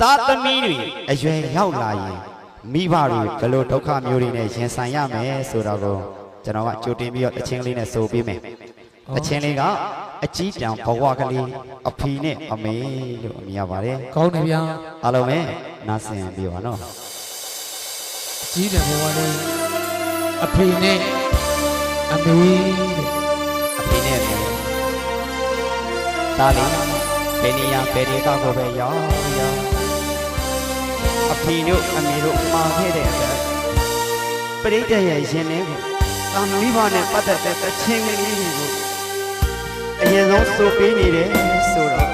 သားသမီးတွေအရွယ်ရောက်လာရင်မိဘတွေဘယ်လိုဒုက္ခမျိုးတွေနဲ့ရင်ဆိုင်ရမယ်ဆိုတော့ကိုကျွန်တော်ကကြိုတင်ပြီးတော့တချင်းလေးနဲ့ဆိုပေးမယ်တချင်းလေးကအကြီးတန်းဘဝကလေးအဖီနဲ့အမေလို့အမည်ရပါတယ်ကောင်းတယ်ဗျာအားလုံးပဲနားဆင်ပြီးပါနော်ကြီးတယ်ဘဝလေးအဖေနဲ့အမေတဲ့အဖေနဲ့အမေသားလေးဘယ်နေရာဘယ်ဒေသကိုပဲရောက်ရောက်အ ဖေတို့အမေတို့မှာခဲ့တဲ့အတွက်ပရိသတ်ရဲ့ရင်ထဲကိုတာမိဘနဲ့ပတ်သက်တဲ့တခြင်းကလေးတွေကိုအရင်ဆုံးစိုးပေးနေတယ်ဆိုတော့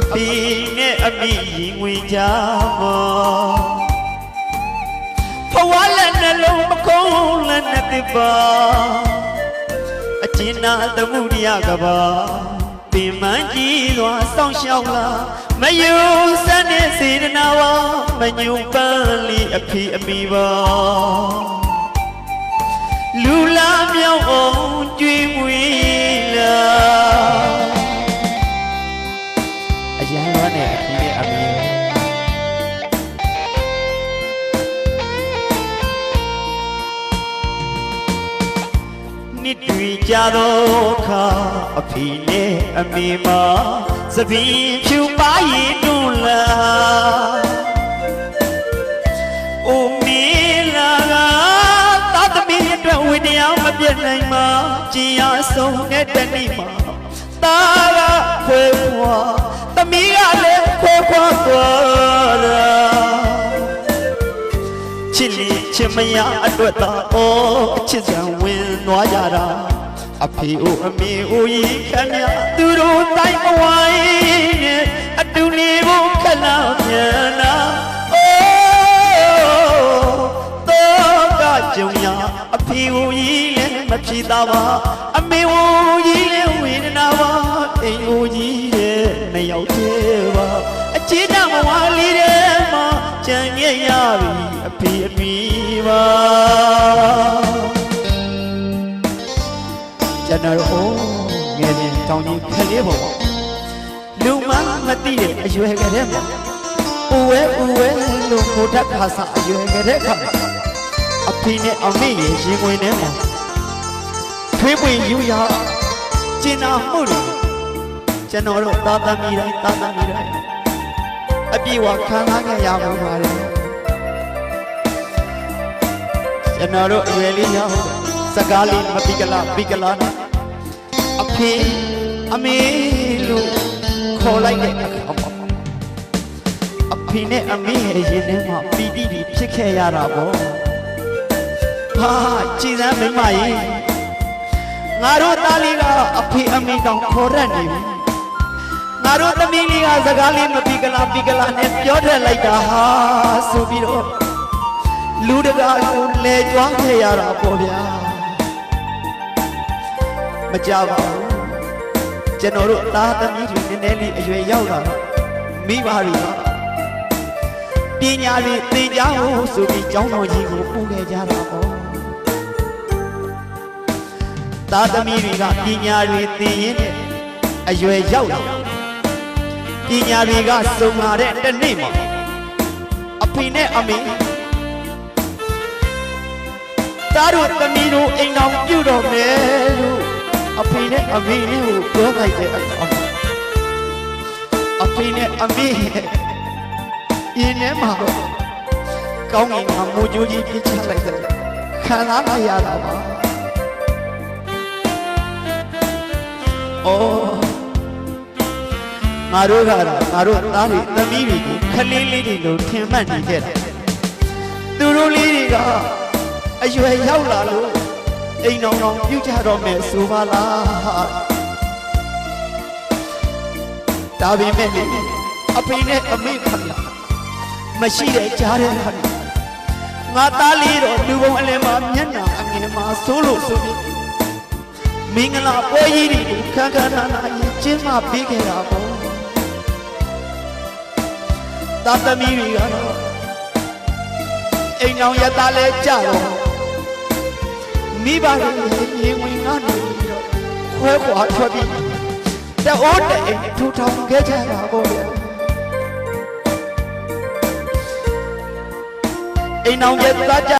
အပီနဲ့အမိရင်ဝင်ကြမောဖဝါလက်နှလုံးမကုန်းလက်နဲ့တစ်ပါအကျဉ်းနာသမှုရိယကပါပင်မကြီးစွာစောင့်ရှောက်လာမယုံစတဲ့စေတနာဝမညုံပန်းလီအဖီအမိပါလူလာမြောက်အောင် နှစ်တွေကြာတော့ခါအဖေနဲ့အမေမှာသပင်ဖြူပါရင်တွန်းလာအိုမီလာကသာသမီအတွက်ဝိတရားမပြတ်နိုင်မှာကြည်ရဆုံးတဲ့တနေ့မှာသာကခွဲခွာသမီးကလည်းခွဲခွာသွားတာ ချစ်မရအတွက်သာဩအချစ်စံဝင်သွားကြတာအဖေအိုအမေအိုကြီးခမရသူတို့တိုင်းမဝိုင်းနဲ့အတူနေဖို့ခက်လာမြန်လာအိုးတော့ကကြုံရအဖေအိုကြီးလည်းမဖြစ်တာပါ ကျွန်တော်တို့ငယ်စဉ်တောင်းကြီးခလေးပေါ်ပေါ့လူမမသိတဲ့အရွယ်ကလေးမှာဦးဝဲဦးဝဲလို့မိုးတက်ခါစားအရွယ်ကလေးခါမှာအဖေနဲ့အမေရဲ့ရင်ဝင်ထဲမှာထွေးပွင့်ယူရကျင်နာမှုတွေကျွန်တော်တို့သာသမီတိုင်းသာသမီတိုင်းအပြေဝခံစားခဲ့ရမှာပါတယ်ကျွန်တော်တို့အရွယ်လေးရောက်စကားလေးမပိကလာပိကလာနဲ့ အဖေအမေလို့ခေါ်လိုက်တဲ့အခါမှာအဖေနဲ့အမေရဲ့ရင်ထဲမှာပီတိတွေဖြစ်ခဲ့ရတာပေါ့ဟာကြည်စမ်းမိမကြီးငါတို့သားလေးကအဖေအမေတောင်ခေါ်ရနေပြီငါတို့သမီးလေးကစကားလေးမပီကလာပီကလာနဲ့ပြောတတ်လိုက်တာဟာဆိုပြီးတော့လူတကာကိုလဲကြွားခဲ့ရတာပေါ့ဗျာ မကြပါဘူးကျွန်တော်တို့သားသမီးတွေနည်းနည်းလေးအရွယ်ရောက်လာတော့မိဘတွေကပညာတွေသင်ကြားဖို့ဆိုပြီးကျောင်းတော်ကြီးကိုပို့ခဲ့ကြတာပေါ့သားသမီးတွေကပညာတွေသင်ရင်းနဲ့အရွယ်ရောက်လာပညာတွေကစုံလာတဲ့တစ်နေ့မှာအဖေနဲ့အမေသားတို့သမီးတို့အိမ်တော်ပြုတော်မယ်လို့ အဖေနဲ့အမေလေးကိုပြောလိုက်တဲ့အခါမှာအဖေနဲ့အမေရဲ့အင်းထဲမှာတော့ကောင်းကင်ကမိုးကြိုးကြီးပြစ်ချလိုက်တယ်ခံစားလိုက်ရတာပါအော်ငါတို့ကတော့ငါတို့သားတွေသမီးတွေကိုခလေးလေးတွေလို့ထင်မှတ်နေခဲ့တယ်သူတို့လေးတွေကအရွယ်ရောက်လာလို့ အိမ်တော်တော်ပြုတ်ကြတော့မယ်ဆိုပါလားဒါပေမဲ့လေအဖေနဲ့အမေခမမရှိတဲ့ကြားတဲ့ခါငါသားလေးတော့လူပုံအလယ်မှာမျက်နှာဆိုပြီးမင်္ဂလာပွဲကြီးတွေကိုခန်းခန်းနာနာရင်ကျင်းပပေးခဲ့တာပေါ့သာသမီတွေကတော့အိမ်အောင်ရသားလဲကြတော့ မိဘတွေရင်ဝင်ကနေပြီးတော့ခွဲခွာထွက်ပြီးတအိုးတဲ့အိမ်ထူထောင်ခဲ့ကြတာပေါ့ဗျာအိမ်အောင်ရသားကြ